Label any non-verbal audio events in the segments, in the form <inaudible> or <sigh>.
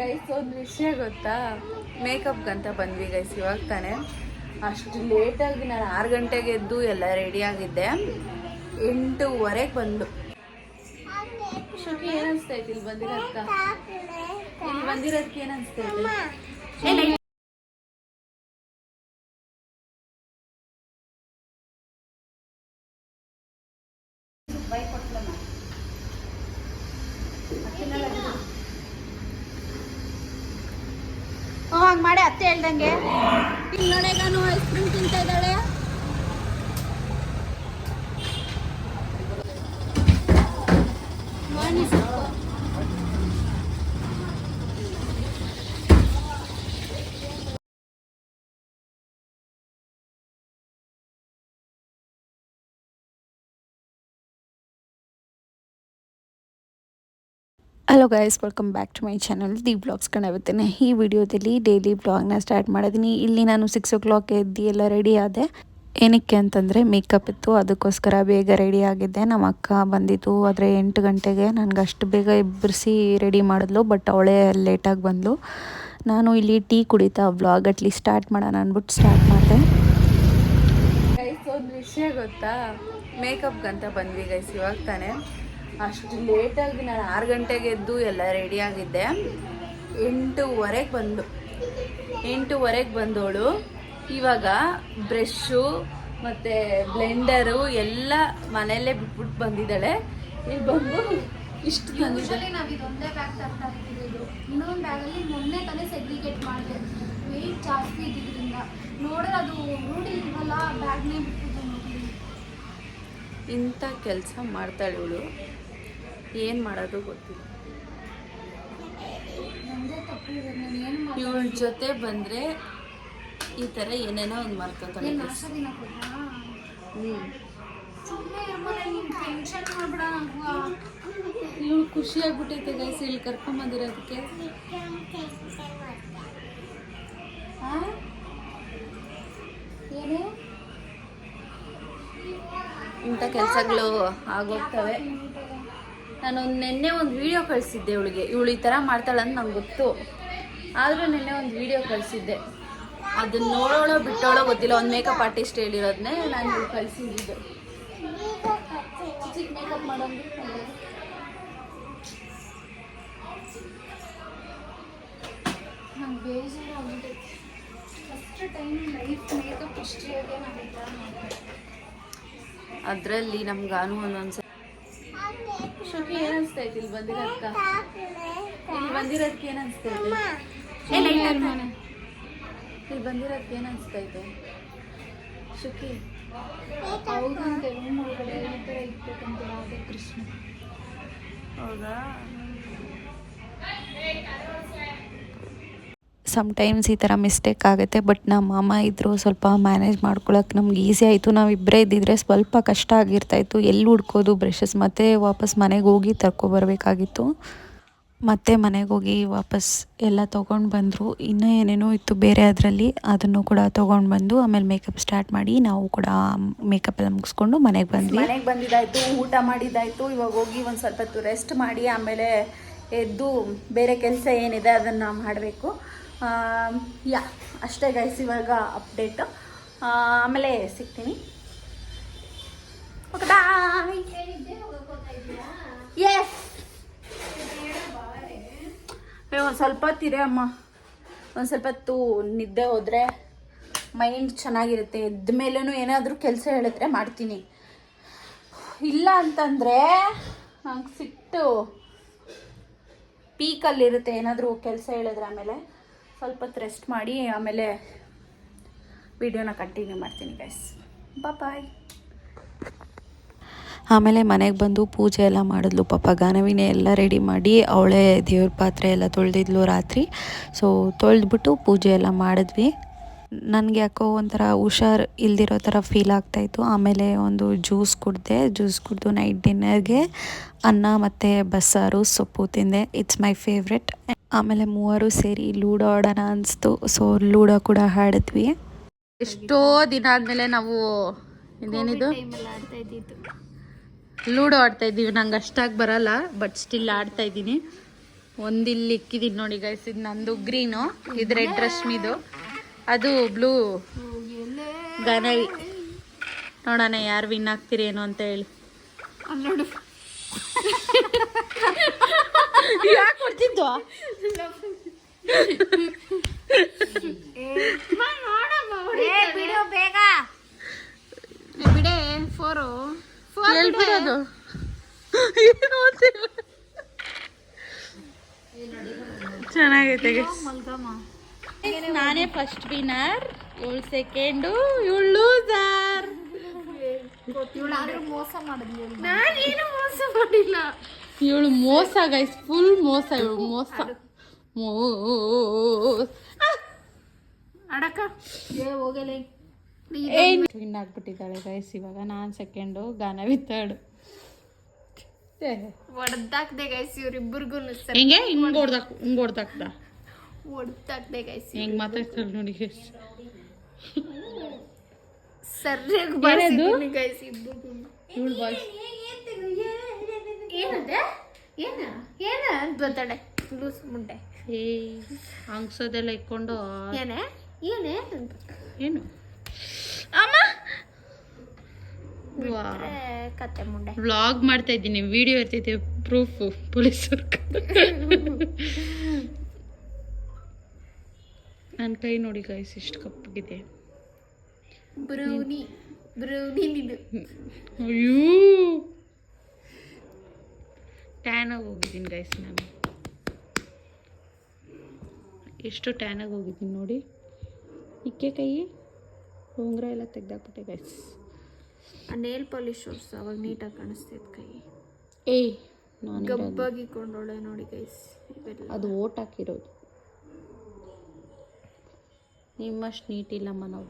Guys ಒಂದು ವಿಷಯ ಗೊತ್ತಾ? ಮೇಕಪ್ಗಂತ ಬಂದ್ವಿ ಗೈಸ್ ಇವಾಗ ತಾನೆ. ಅಷ್ಟು ಲೇಟಾಗಿ ನಾನು ಆರು ಗಂಟೆಗೆ ಎದ್ದು ಎಲ್ಲ ರೆಡಿ ಆಗಿದ್ದೆ. ಎಂಟೂವರೆಗೆ ಬಂದು. ಶುಕಿ ಏನ್ ಅನ್ಸ್ತೈತಿ ಇಲ್ಲಿ ಬಂದಿರೋದ್ಕ? ಇಲ್ಲಿ ಬಂದಿರೋದಕ್ಕೆ ಏನ್ ಹಂಗೆ ಮಾಡಿ ಅತ್ತೆ ಹೇಳ್ದಂಗೆ. ನೋಡೆಗಾನು ಐಸ್ ಕ್ರೀಮ್ ತಿಂತಾ ಇದ್ದಾಳೆ ಮಾಡಿ ಸ್ವಲ್ಪ. Hello guys welcome back to my channel the blogs ಕಾಣಿರುತ್ತೇನೆ ಈ ವಿಡಿಯೋದಲ್ಲಿ ಡೈಲಿ ಬ್ಲಾಗ್ನ ಸ್ಟಾರ್ಟ್ ಮಾಡಿದ್ದೀನಿ ಇಲ್ಲಿ ನಾನು ಸಿಕ್ಸ್ ಓ ಕ್ಲಾಕ್ ಎದ್ದು ಎಲ್ಲ ರೆಡಿ ಆದೆ. ಏನಕ್ಕೆ ಅಂತಂದರೆ ಮೇಕಪ್ ಇತ್ತು, ಅದಕ್ಕೋಸ್ಕರ ಬೇಗ ರೆಡಿ ಆಗಿದ್ದೆ. ನಮ್ಮ ಅಕ್ಕ ಬಂದಿತ್ತು ಆದರೆ ಎಂಟು ಗಂಟೆಗೆ. ನನಗೆ ಅಷ್ಟು ಬೇಗ ಇಬ್ಬರಿಸಿ ರೆಡಿ ಮಾಡಿದ್ಲು ಬಟ್ ಅವಳೇ ಲೇಟಾಗಿ ಬಂದಳು ನಾನು ಇಲ್ಲಿ ಟೀ ಕುಡಿತಾ ಬ್ಲಾಗ್ ಅಟ್ಲಿ ಸ್ಟಾರ್ಟ್ ಮಾಡೋಣ ಅಂದ್ಬಿಟ್ಟು ಸ್ಟಾರ್ಟ್ ಮಾಡಿದೆ. ಗೈಸ್ ಒಂದು ವಿಷಯ ಗೊತ್ತಾ? ಮೇಕಪ್ಗಂತ ಬಂದ್ವಿ ಗೈಸ್ ಇವಾಗ ತಾನೆ. ಅಷ್ಟು ಲೇಟಾಗಿ ನಾನು ಆರು ಗಂಟೆಗೆ ಎದ್ದು ಎಲ್ಲ ರೆಡಿಯಾಗಿದ್ದೆ ಎಂಟೂವರೆಗೆ ಬಂದು. ಎಂಟೂವರೆಗೆ ಬಂದವಳು ಇವಾಗ ಬ್ರಷ್ಷು ಮತ್ತು ಬ್ಲೆಂಡರು ಎಲ್ಲ ಮನೆಯಲ್ಲೇ ಬಿಟ್ಬಿಟ್ಟು ಬಂದಿದ್ದಾಳೆ. ಇಲ್ಲಿ ಬಂದು ಇಷ್ಟು ತಂದಿದ್ದಾಳೆ ನಾವು ಇದೊಂದೇ ಬ್ಯಾಗ್ ತರ್ತಾ ಇರ್ತಿದ್ದು ಇನ್ನೊಂದು ಬ್ಯಾಗಲ್ಲಿ ಮೊನ್ನೆ ತಾನೇ ಸೆಗ್ರಿಗೇಟ್ ಮಾಡಿದೆ. ವೆಯ್ಟ್ ಜಾಸ್ತಿ ಇದ್ದಿದ್ದರಿಂದ ನೋಡಿದ್ರೆ ಅದು ರೂಢಿ ಇಲ್ವಲ್ಲ ಬ್ಯಾಗ್ನೇ ಬಿಟ್ಟಿದ್ದು ನೋಡಿ ಇಂಥ ಕೆಲಸ ಮಾಡ್ತಾಳೆ ಇವಳು. ಏನು ಮಾಡೋದು ಗೊತ್ತಿಲ್ಲ. ಇವಳ ಜೊತೆ ಬಂದರೆ ಈ ಥರ ಏನೇನೋ ಒಂದು ಮಾಡ್ಕೊತಾಳೆ. ಹ್ಞೂ ಇವಳು ಖುಷಿ ಆಗ್ಬಿಟ್ಟೈತೆ ಗೈಸ್ ಇಲ್ಲಿ ಕರ್ಕೊಂಬಂದಿರೋದಕ್ಕೆ ಇಂಥ ಕೆಲಸಗಳು ಆಗೋಗ್ತವೆ. ನಾನೊಂದು ನಿನ್ನೆ ಒಂದು ವಿಡಿಯೋ ಕಳಿಸಿದ್ದೆ ಇವಳಿಗೆ. ಇವಳು ಈ ಥರ ಅಂತ ನಂಗೆ ಗೊತ್ತು. ಆದರೂ ನಿನ್ನೆ ಒಂದು ವಿಡಿಯೋ ಕಳಿಸಿದ್ದೆ. ಅದನ್ನ ನೋಡೋಳೋ ಬಿಟ್ಟೋಳೋ ಗೊತ್ತಿಲ್ಲ. ಒಂದು ಮೇಕಪ್ ಆರ್ಟಿಸ್ಟ್ ಹೇಳಿರೋದನ್ನೇ ನಾನು ಇವಳು ಕಳಿಸಿದ್ದು. ಚಿಕ್ಕ ಮೇಕಪ್ ಮಾಡೋದು ಅದರಲ್ಲಿ ನಮ್ಗಾನು ಒಂದೊಂದು ಶುಕಿ ಅನ್ಸ್ತಾ ಅನಿಸ್ತೈತಿ ಇಲ್ಲಿ ಬಂದಿರೋದ್ಕ? ಇಲ್ಲಿ ಬಂದಿರೋದಕ್ಕೆ ಏನು ಅನಿಸ್ತೈತೆ ಇಲ್ಲಿ ಬಂದಿರೋದಕ್ಕೆ ಏನು ಅನಿಸ್ತೈತೆ ಶುಕಿ ಹೌದಂತೆ ರೂಮ್ ಒಳಗಡೆ ಈ ಥರ ಇಟ್ಬೇಕಂತ ಯಾವುದೇ ಕೃಷ್ಣ. ಹೌದಾ? ಸಮ್ಟೈಮ್ಸ್ ಈ ಥರ ಮಿಸ್ಟೇಕ್ ಆಗುತ್ತೆ ಬಟ್ ನಮ್ಮ ಮಾಮ ಇದ್ದರು ಸ್ವಲ್ಪ ಮ್ಯಾನೇಜ್ ಮಾಡ್ಕೊಳಕ್ಕೆ ನಮ್ಗೆ ಈಸಿ ಆಯಿತು. ನಾವು ಇಬ್ಬರೇ ಇದ್ದಿದ್ರೆ ಸ್ವಲ್ಪ ಕಷ್ಟ ಆಗಿರ್ತಾಯಿತ್ತು. ಎಲ್ಲಿ ಹುಡ್ಕೋದು ಬ್ರಷಸ್ ಮತ್ತೆ ವಾಪಸ್ ಮನೆಗೆ ಹೋಗಿ ತರ್ಕೊಬರ್ಬೇಕಾಗಿತ್ತು. ಮತ್ತೆ ಮನೆಗೆ ಹೋಗಿ ವಾಪಸ್ ಎಲ್ಲ ತೊಗೊಂಡು ಬಂದರು. ಇನ್ನೂ ಏನೇನೋ ಇತ್ತು ಬೇರೆ ಅದರಲ್ಲಿ, ಅದನ್ನು ಕೂಡ ತೊಗೊಂಡು ಬಂದು ಆಮೇಲೆ ಮೇಕಪ್ ಸ್ಟಾರ್ಟ್ ಮಾಡಿ ನಾವು ಕೂಡ ಮೇಕಪ್ ಎಲ್ಲ ಮುಗಿಸ್ಕೊಂಡು ಮನೆಗೆ ಬಂದ್ವಿ. ಮನೆಗೆ ಬಂದಿದ್ದಾಯಿತು, ಊಟ ಮಾಡಿದ್ದಾಯಿತು. ಇವಾಗ ಹೋಗಿ ಒಂದು ಸ್ವಲ್ಪ ಹೊತ್ತು ರೆಸ್ಟ್ ಮಾಡಿ, ಆಮೇಲೆ ಎದ್ದು ಬೇರೆ ಕೆಲಸ ಏನಿದೆ ಅದನ್ನು ಮಾಡಬೇಕು. ಯಾ, ಅಷ್ಟೇ ಗೈಸ್ ಇವಾಗ ಅಪ್ಡೇಟು ಆಮೇಲೆ ಸಿಗ್ತೀನಿ. ಓಕೆ ಬಾಯ್ ಎಸ್ ಒಂದು ಸ್ವಲ್ಪ ಹೊತ್ತಿದೆ ಅಮ್ಮ. ಒಂದು ಸ್ವಲ್ಪ ಹೊತ್ತು ನಿದ್ದೆ ಹೋದರೆ ಮೈಂಡ್ ಚೆನ್ನಾಗಿರುತ್ತೆ. ಎದ್ದ ಮೇಲೂ ಏನಾದರೂ ಕೆಲಸ ಹೇಳಿದ್ರೆ ಮಾಡ್ತೀನಿ. ಇಲ್ಲ ಅಂತಂದರೆ ನಂಗೆ ಸಿಟ್ಟು ಪೀಕಲ್ಲಿರುತ್ತೆ ಏನಾದರೂ ಕೆಲಸ ಹೇಳಿದ್ರೆ ಆಮೇಲೆ. ಸ್ವಲ್ಪ ಹೊತ್ತು ರೆಸ್ಟ್ ಮಾಡಿ, ಆಮೇಲೆ ವಿಡಿಯೋನ ಕಂಟಿನ್ಯೂ ಮಾಡ್ತೀನಿ ಗೈಸ್ ಬಾಯ್ ಆಮೇಲೆ ಮನೆಗೆ ಬಂದು ಪೂಜೆ ಎಲ್ಲ ಮಾಡಿದ್ಲು ಪಾಪ. ಗಾನವಿನೇ ಎಲ್ಲ ರೆಡಿ ಮಾಡಿ ಅವಳೇ ದೇವ್ರ ಪಾತ್ರೆ ಎಲ್ಲ ತೊಳೆದಿದ್ಲು ರಾತ್ರಿ. ಸೊ ತೊಳೆದ್ಬಿಟ್ಟು ಪೂಜೆ ಎಲ್ಲ ಮಾಡಿದ್ವಿ. ನನಗೆ ಯಾಕೋ ಒಂಥರ ಹುಷಾರ್ ಇಲ್ದಿರೋ ಥರ ಫೀಲ್ ಆಗ್ತಾಯಿತ್ತು ಆಮೇಲೆ ಒಂದು ಜ್ಯೂಸ್ ಕುಡಿದೆ ಜ್ಯೂಸ್ ಕುಡಿದು ನೈಟ್ ಡಿನ್ನರ್ಗೆ ಅನ್ನ ಮತ್ತು ಬಸ್ಸಾರು ಸೊಪ್ಪು ತಿಂದೆ. ಇಟ್ಸ್ ಮೈ ಫೇವ್ರೆಟ್ ಆಮೇಲೆ ಮೂವರು ಸೇರಿ ಲೂಡೋ ಆಡೋಣ ಅನಿಸ್ತು. ಸೊ ಲೂಡೋ ಕೂಡ ಆಡಿದ್ವಿ ಎಷ್ಟೋ ದಿನ ಆದಮೇಲೆ ನಾವು ಇದೇನಿದು ಟೈಮಲ್ಲಿ ಆಡ್ತಾ ಇದ್ದಿದ್ದು. ಲೂಡೋ ಆಡ್ತಾ ಇದ್ದೀವಿ. ನಂಗೆ ಅಷ್ಟಾಗಿ ಬರಲ್ಲ ಬಟ್ ಸ್ಟಿಲ್ ಆಡ್ತಾ ಇದ್ದೀನಿ. ಒಂದಿಲ್ಲಿ ಇಕ್ಕಿದೀನಿ ನೋಡಿ ಗೈಸ್ ಇದು ನಂದು ಗ್ರೀನು ಇದು ರೆಡ್ ರಶ್ಮಿದು. ಅದು ಬ್ಲೂ ಗನವಿ ನೋಡೋಣ ಯಾರು ವಿನ್ ಆಗ್ತೀರಿ ಏನು ಅಂತ ಹೇಳಿ. <laughs> ಬಿಡು ಬೇಗ ಬಿಡೆ ಫೋರು ಹೇಳ್ಬಿಡೋದು ಚೆನ್ನಾಗೈತೆ. ನಾನೇ ಫಸ್ಟ್ ವಿನರ್ ಇವಳು ಸೆಕೆಂಡು ಇವಳು ಲೂಸರ್ ಇವಳಾದ್ರೂ ಮೋಸ ಮಾಡಿದ್ಲು ನಾನೇನು ಮೋಸ ಮಾಡಿಲ್ಲ ಇವಳು ಮೋಸ ಗೈಸ್ ಫುಲ್ ಮೋಸ ಇವಳು ಮೋಸ. ಮೋಸ. ಅಡಕ ಏ ಹೋಗಲೇ. ವಿನ್ ಆಗ್ಬಿಟ್ಟಿದ್ದಾಳೆ ಗೈಸ್ ಇವಾಗ ನಾನು ಸೆಕೆಂಡು ಗಾನ ವಿತ್ತಾಡು ಹೊಡ್ದಾಕ್ದೆ ಗೈಸ್ ಇವ್ರಿಬ್ರಿಗೂ ಹಿಂಗೆ? ಹಿಂಗ್ ಹೊಡ್ದಾಕ್ ಹಿಂಗ್ ಹೊಡ್ದಾಕ್ದ ಹೊಡ್ದಾಕ್ದೆ ಗೈಸ್ ಹೆಂಗ್ ಮಾತಾಡ್ತಾಳೆ ನೋಡಿ ಗೈಸ್ ಸರಿಯಾಗಿ? ಬರ್ಸಿದ್ದೀನಿ ಗೈಸ್ ಇಬ್ಬರಿಗೂ ಇವಳು ಬಾಯ್ಸ್ ಏನದೆ? ಏನ? ಏನ ಅಂತ ಬರ್ತಾಳೆ ಲೂಸ್ ಮುಂಡೆ ಏ ಅಂಗ್ಸೋದೆಲ್ಲ ಇಕ್ಕೊಂಡು ಏನೇ? ಏನೇ ಏನು? ಅಮ್ಮ! ಏ, ಕತ್ತೆ ಮುಂಡೆ ವ್ಲಾಗ್ ಮಾಡ್ತಾ ಇದ್ದೀನಿ ವಿಡಿಯೋ ಇರ್ತೈತೆ ಪ್ರೂಫ್ ಪೊಲೀಸರು ನನ್ನ ಕೈ ನೋಡಿ ಗೈಸ್ ಇಷ್ಟು ಕಪ್ಪಗಿದೆ. ಬ್ರೌನಿ. ಬ್ರೌನಿ ಅಯ್ಯೋ! ಟ್ಯಾನ್ ಆಗಿ ಹೋಗಿದ್ದೀನಿ ಗೈಸ್ ನಾನು. ಎಷ್ಟು ಟ್ಯಾನ್ ಆಗಿ ಹೋಗಿದ್ದೀನಿ ನೋಡಿ. ಇಕ್ಕೆ ಕೈ ಉಂಗುರ ಎಲ್ಲ ತೆಗ್ದಾಕ್ಬಿಟ್ಟೆ ಗೈಸ್ ಆ ನೇಲ್ ಪಾಲಿಶ್ ಹೊಡ್ಸು ಅವಾಗ ನೀಟಾಗಿ ಕಾಣಿಸ್ತೈತೆ ಕೈ. ಏಯ್ ನಾನು ಗಬ್ಬಾಗಿ ಕೊಂಡೋಳೆ ನೋಡಿ ಗೈಸ್ ಅದು ಓಟ್ ಹಾಕಿರೋದು. ನಿಮ್ಮಷ್ಟು ನೀಟಿಲ್ಲಮ್ಮ ನಾವು.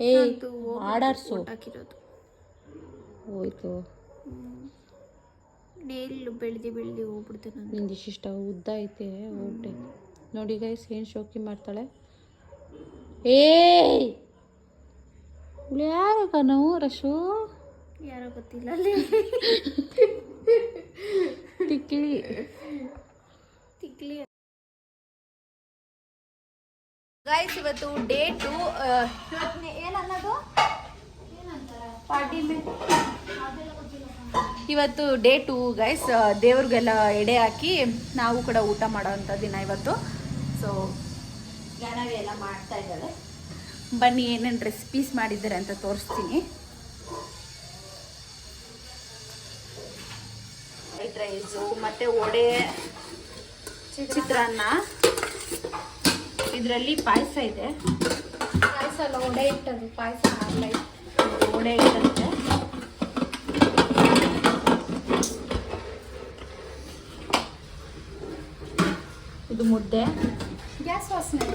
ಏ ನಂದು ಆಡಾಡ್ಸು. ಹಾಕಿರೋದು. ಹೋಯ್ತು. ನೇಲ್ ಬೆಳ್ದಿ ಬೆಳ್ದಿ ಹೋಗ್ಬಿಡ್ತು ನಾನು ನಿಂದು ಇಷ್ಟ ಉದ್ದ ಐತೆ ಹೊಟ್ಟೆ ನೋಡಿ ಗೈಸ್ ಏನು ಶೋಕಿ ಮಾಡ್ತಾಳೆ? ಏಯ್! ಇವಳು ಯಾರಾಗ ನಾವು ರಶು? ಯಾರೋ ಗೊತ್ತಿಲ್ಲ ಅಲ್ಲಿ. ತಿಕ್ಲಿ ತಿಕ್ಲಿ ಗೈಸ್ ಇವತ್ತು ಡೇಟು ಏನನ್ನೋದು ಪಾರ್ಟಿ ಇವತ್ತು ಡೇ ಟೂ ಗೈಸ್ ದೇವ್ರಿಗೆಲ್ಲ ಎಡೆ ಹಾಕಿ ನಾವು ಕೂಡ ಊಟ ಮಾಡೋವಂಥ ದಿನ ಇವತ್ತು. ಸೊ ಗಣವಿ ಎಲ್ಲ ಮಾಡ್ತಾ ಇದ್ದಾಳೆ ಬನ್ನಿ ಏನೇನು ರೆಸಿಪೀಸ್ ಮಾಡಿದ್ದಾರೆ ಅಂತ ತೋರಿಸ್ತೀನಿ. ಫ್ರೈಡ್ ರೈಸು ಮತ್ತು ವಡೆ ಚಿತ್ರಾನ್ನ. ಇದರಲ್ಲಿ ಪಾಯಸ ಇದೆ. ಪಾಯಸ ಅಲ್ಲ ವಡೆ ಇಟ್ಟದು ಪಾಯಸ ವಡೆ ಇರುತ್ತೆ ಇದು ಮುದ್ದೆ. ಗ್ಯಾಸ್ ವಾಸನೆ.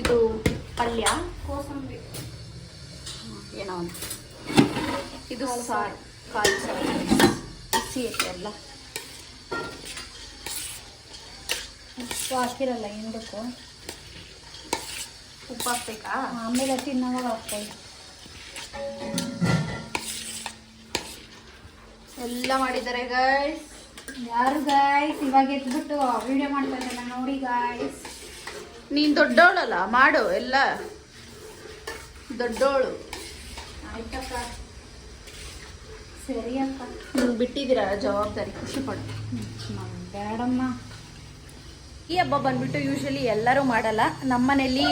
ಇದು ಪಲ್ಯ. ಕೋಸಂಬರಿ. ಏನೋ ಒಂದು. ಇದು ಸಾರು. ಕಾಲು ಸಾರು. ಬಿಸಿ ಐತೆ ಎಲ್ಲ ಉಪ್ಪು ಹಾಕಿರಲ್ಲ ಹಿಂದಕ್ಕೂ. ಉಪ್ಪು ಹಾಕ್ಬೇಕಾ? ಆಮೇಲೆ ತಿನ್ನೋವಾಗ ಹಾಕ್ತಾಯಿ ಎಲ್ಲ ಮಾಡಿದ್ದಾರೆ ಗೈಸ್ ಯಾರು ಗಾಯ್ಸ್ ಇವಾಗ ಎದ್ಬಿಟ್ಟು ವಿಡಿಯೋ ಮಾಡ್ತಾ ಇದ್ದಲ್ಲ ನೋಡಿ ಗಾಯ್ಸ್ ನೀನು ದೊಡ್ಡವಳಲ್ಲ ಮಾಡು ಎಲ್ಲ. ದೊಡ್ಡವಳು ಆಯ್ತಕ್ಕ ಸರಿ ಅಕ್ಕ ನೀವು ಬಿಟ್ಟಿದ್ದೀರ ಜವಾಬ್ದಾರಿ ಖುಷಿ ಪಡು. ಬೇಡಮ್ಮ. ಈ ಹಬ್ಬ ಬಂದ್ಬಿಟ್ಟು ಯೂಶಲಿ ಎಲ್ಲರೂ ಮಾಡಲ್ಲ. ನಮ್ಮನೇಲಿ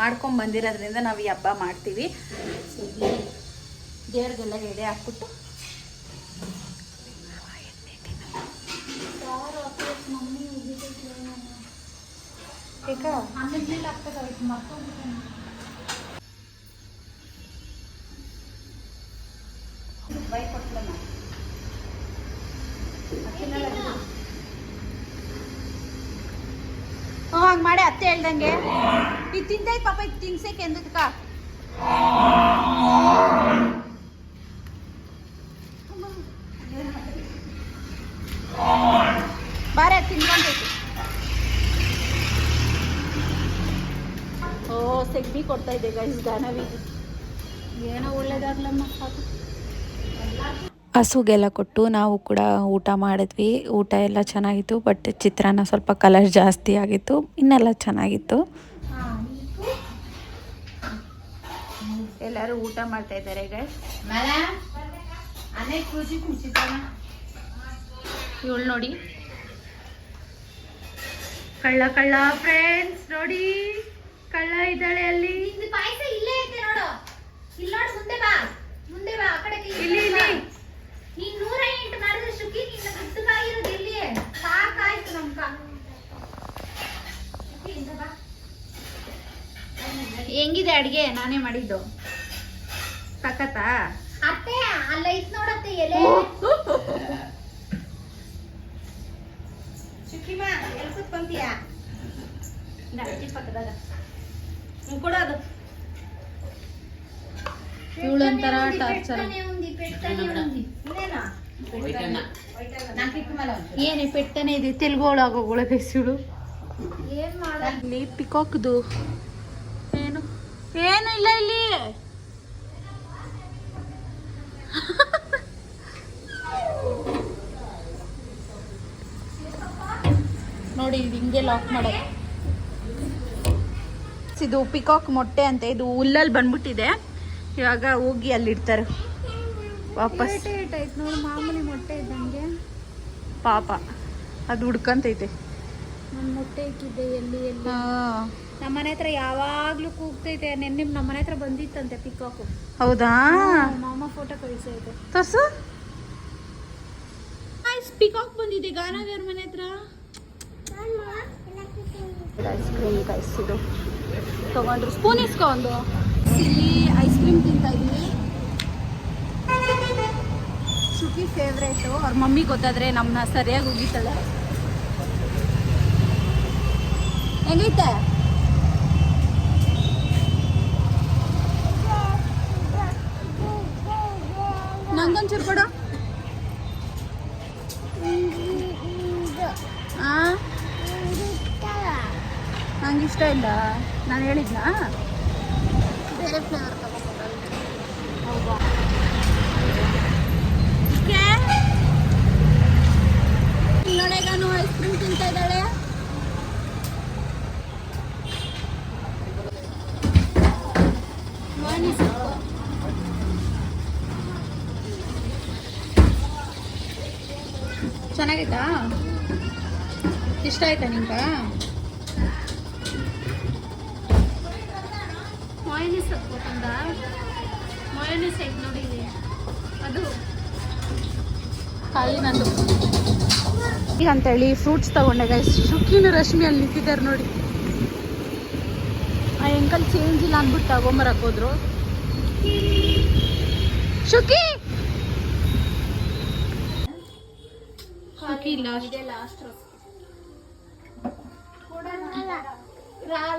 ಮಾಡ್ಕೊಂಡು ಬಂದಿರೋದ್ರಿಂದ ನಾವು ಈ ಹಬ್ಬ ಮಾಡ್ತೀವಿ. ದೇವ್ರಿಗೆಲ್ಲ ಎಡೆ ಹಾಕ್ಬಿಟ್ಟು ಹ್ಞೂ ಹಂಗೆ ಮಾಡಿ ಅತ್ತೆ ಹೇಳ್ದಂಗೆ. ಇದು ತಿಂದೈತೆ ಪಾಪ ಇದು ತಿನ್ಸಕ್ಕೆ ಎಂದಕ್ಕ ಬಾರೆ ತಿನ್ಕೊಂತೈತಿ ಸೆಗ್ಬಿ ಕೊಡ್ತಾ ಇದೆ ಗೈಸ್ ಗಾನವಿ ಏನೋ ಒಳ್ಳೇದಾಗ್ಲಮ್ಮ ಸಾಕು. ಹಸುಗೆಲ್ಲ ಕೊಟ್ಟು ನಾವು ಕೂಡ ಊಟ ಮಾಡಿದ್ವಿ. ಊಟ ಎಲ್ಲ ಚೆನ್ನಾಗಿತ್ತು ಬಟ್ ಚಿತ್ರಾನ್ನ ಸ್ವಲ್ಪ ಕಲರ್ ಜಾಸ್ತಿ ಆಗಿತ್ತು. ಇನ್ನೆಲ್ಲ ಚೆನ್ನಾಗಿತ್ತು. ಎಲ್ಲರೂ ಊಟ ಮಾಡ್ತಾ ಇದ್ದಾರೆ ಇವಳು ನೋಡಿ. ಕಳ್ಳ ಕಳ್ಳ ಫ್ರೆಂಡ್ಸ್ ನೋಡಿ. ಕಳ್ಳ ಇದ್ದಾಳೆ ಅಲ್ಲಿ. ನಿಂದು ಪಾಯಸ ಇಲ್ಲೇ ಐತೆ ನೋಡು. ಇಲ್ಲಿ ನೋಡು ಮುಂದೆ ಬಾ. ಮುಂದೆ ಬಾ ಆ ಕಡೆಗೆ ಇಲ್ಲಿ, ಇಲ್ಲಿ. ನೀನ್ ನೂರ ಎಂಟು ಮಾಡಿದ್ರೆ ಶುಕಿ ನಿನ್ನ ಗುಡ್ಡಗಾಗಿರೋದು ಇಲ್ಲಿ. ಸಾಕಾಯ್ತು ಬಾ. ಹೆಂಗಿದೆ ಅಡಿಗೆ? ನಾನೇ ಮಾಡಿದ್ದು. ಸಖತ್ತಾ? ಅತ್ತೆ ಅಲ್ಲ ಐತ್ ನೋಡತ್ತೆ ಎಲೆ. <laughs> ಅಜ್ಜಿ ಪಕ್ಕದಾಗ. ಹ್ಞೂ ಅದು. ಟಾರ್ಚರ್ ಏನೇ ಪೆಟ್ಟನೆ ಇದೆ ತೆಲುಗೋಳಾಗೋಗಳ ಬೇಸಿಳು ಇಲ್ಲಿ ಪಿಕಾಕ್ದು ಏನು? ಏನು ಇಲ್ಲ ಇಲ್ಲಿ. <laughs> ನೋಡಿ ಹಿಂಗೆ ಲಾಕ್ ಮಾಡೋದು. ಇದು ಪಿಕಾಕ್ ಮೊಟ್ಟೆ ಅಂತ ಇದು ಹುಲ್ಲಲ್ಲಿ ಬಂದ್ಬಿಟ್ಟಿದೆ. ಇವಾಗ ಹೋಗಿ ಅಲ್ಲಿಡ್ತಾರೆ. ವಾಪಸ್. ಐತ್ ನೋಡು ಮಾಮೂಲಿ ಮೊಟ್ಟೆ ಇದ್ದಂಗೆ. ಪಾಪ ಅದು ಹುಡ್ಕಂತೈತೆ. ನನ್ನ ಮೊಟ್ಟೆ ಇಕ್ಕಿದ್ದೆ ಎಲ್ಲಿ ಎಲ್ಲಿ? ನಮ್ಮನೆ ನಮ್ಮ ಮನೆ ಹತ್ರ ಯಾವಾಗ್ಲೂ ಕೂಗ್ತೈತೆ ನೆನ್ನೆ ನಮ್ಮ ಮನೆ ಹತ್ರ ಬಂದಿತ್ತಂತೆ ಪಿಕಾಕು ಹೌದಾ? ಮಾಮ ಫೋಟೋ ಕಳಿಸೈತೆ. ತೋರ್ಸು ಪಿಕಾಕ್ ಬಂದಿದೆ ಗಾನಾಗರ್ ಮನೆ ಹತ್ರ. ಐಸ್ ಕ್ರೀಮ್ ಕಾಯಿಸಿದು ತಗೊಂಡ್ರು. ಸ್ಪೂನ್ ಇಸ್ಕೊ ಒಂದು. ಇಲ್ಲಿ ಐಸ್ ಕ್ರೀಮ್ ತಿಂತಾ ಇದೀವಿ ಶುಕಿ ಫೇವ್ರೇಟು ಅವ್ರ ಮಮ್ಮಿ ಗೊತ್ತಾದ್ರೆ ನಮ್ಮನ್ನ ಸರಿಯಾಗಿ ಉಗಿತಾಳೆ. ಹೆಂಗೈತೆ? ನಂಗೊಂಚೂರು ಕೊಡು. ಇಷ್ಟ ಇಲ್ಲ. ನಾನು ಹೇಳಿದ್ನಾ? ಬೇರೆ ಫ್ಲೇವರ್ ಹೌದಾ? ನೋಡೆಗಾನು ಐಸ್ ಕ್ರೀಮ್ ತಿಂತಾ ಇದ್ದಾಳೆ. ವಾಣಿ ಸೊಪ್ಪು. ಚೆನ್ನಾಗೈತಾ ಇಷ್ಟ ಆಯ್ತಾ ನಿಂಗ? ಗೊತ್ತಂದ ಮೊಯನೀಸ್ ಐತೆ ನೋಡಿ ಅದು. ಖಾಲಿ ನಂದು. ಈಗ ಅಂತೇಳಿ ಫ್ರೂಟ್ಸ್ ತಗೊಂಡೆ ಗೈಸ್ ಶುಕಿನು ರಶ್ಮಿ ಅಲ್ಲಿ ನಿಂತಿದ್ದಾರೆ ನೋಡಿ. ಆ ಎಂಕಲ್ ಚೇಂಜ್ ಇಲ್ಲ ಅಂದ್ಬಿಟ್ಟು ತಗೊಂಬರಕ್ ಹೋದ್ರು. ಶುಕಿ!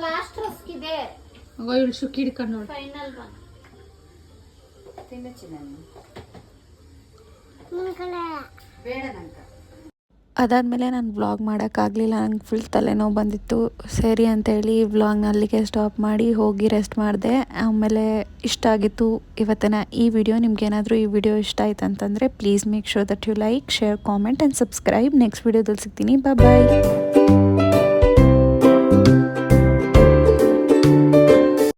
ಲಾಸ್ಟ್ ರಸ್ಕ್ ಇದೆ ಅಗೋ ಇವಳು ಸುಕ್ಕಿ ಹಿಡ್ಕೊಂಡು ನೋಡಿ. ಫೈನಲ್ ಒನ್ ಅದಾದಮೇಲೆ ನಾನು ವ್ಲಾಗ್ ಮಾಡೋಕ್ಕಾಗಲಿಲ್ಲ. ನಂಗೆ ಫುಲ್ ತಲೆನೋವು ಬಂದಿತ್ತು. ಸರಿ ಅಂತೇಳಿ ವ್ಲಾಗ್ನ ಅಲ್ಲಿಗೆ ಸ್ಟಾಪ್ ಮಾಡಿ ಹೋಗಿ ರೆಸ್ಟ್ ಮಾಡಿದೆ. ಆಮೇಲೆ ಇಷ್ಟ ಆಗಿತ್ತು ಇವತ್ತಿನ ಈ ವಿಡಿಯೋ ನಿಮ್ಗೇನಾದರೂ ಈ ವಿಡಿಯೋ ಇಷ್ಟ ಆಯ್ತು ಅಂತಂದರೆ please make sure that you like share comment and subscribe next ವಿಡಿಯೋದಲ್ಲಿ ಸಿಗ್ತೀನಿ. ಬಾಯ್